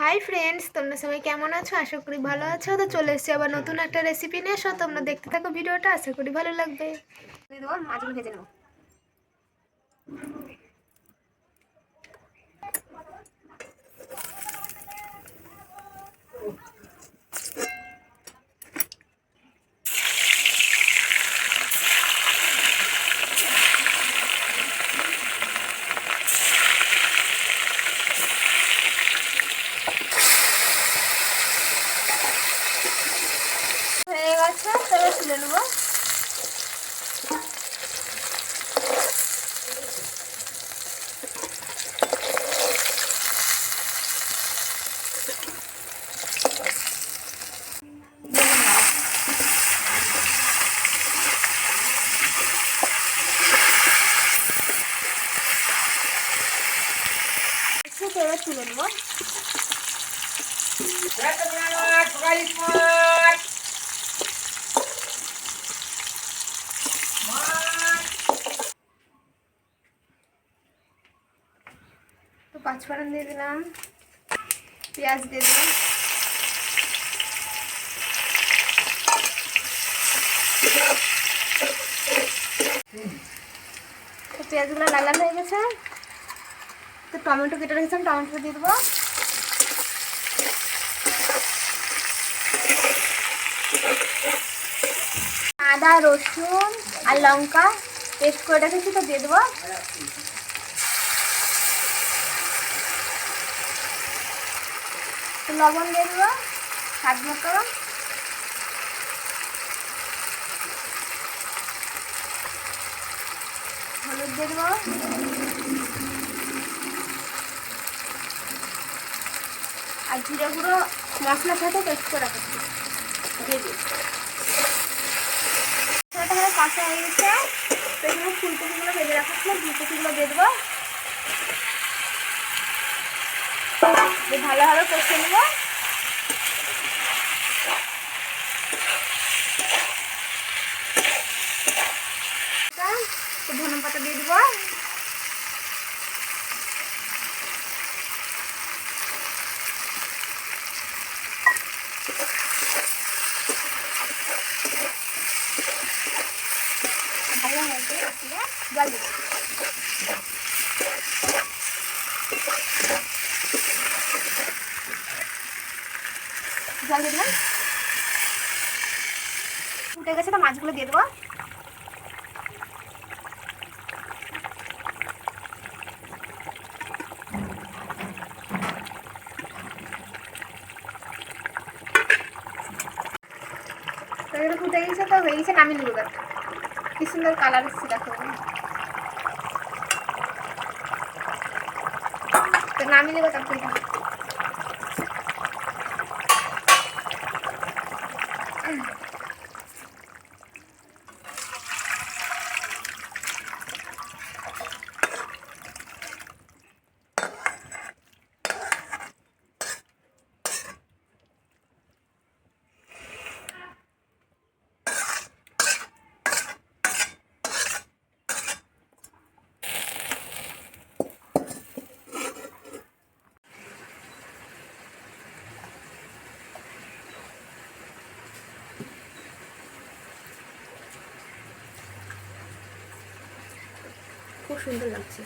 Hi friends তোমরা সবাই কেমন আছো? আশা করি ভালো আছো। তো চলে এসেছি আবার নতুন একটা রেসিপি নিয়ে। এসো তোমরা দেখতে থাকো ভিডিওটা, আশা করি ভালো লাগবে। মাছগুলো ভেজে নেব। হয়ে গেছে তবে তুলে নেব। তুলে নেব। তো পাঁচফোড়ন দিয়ে দিলাম, পেঁয়াজ দিয়ে দিলাম। তো পেঁয়াজগুলো লাল হয়ে গেছে। তো টমেটো কেটে রেখেছিলাম টমেটো দিয়ে দেবো। আদা, রসুন আর লঙ্কা পেস্ট করে রেখেছি তো দিয়ে দেবো। লবণ দিয়ে দেবো, স্বাদ মতো। হলুদ দিয়ে দেবো। আর জিরে গুঁড়ো মশলার সাথে পেস্ট করে রাখছি। দিয়ে ফুলকপিগুলো ভেজে রাখাচ্ছিলাম ফুলকপিগুলো দিয়ে দেবো। ভালোভাবে কষে নেব। ধনে পাতা দিয়ে দেবো। ভালো হয়েছে জল দেবো জল দিয়ে দিলাম। উঠে গেছে তো মাছগুলো দিয়ে দেবো। ফুটে গেছে তো, হয়ে গেছে, নামিয়ে নেব কি সুন্দর কালার এসছে দেখো। তো নামিয়ে নেব তারপরে খুব সুন্দর লাগছে।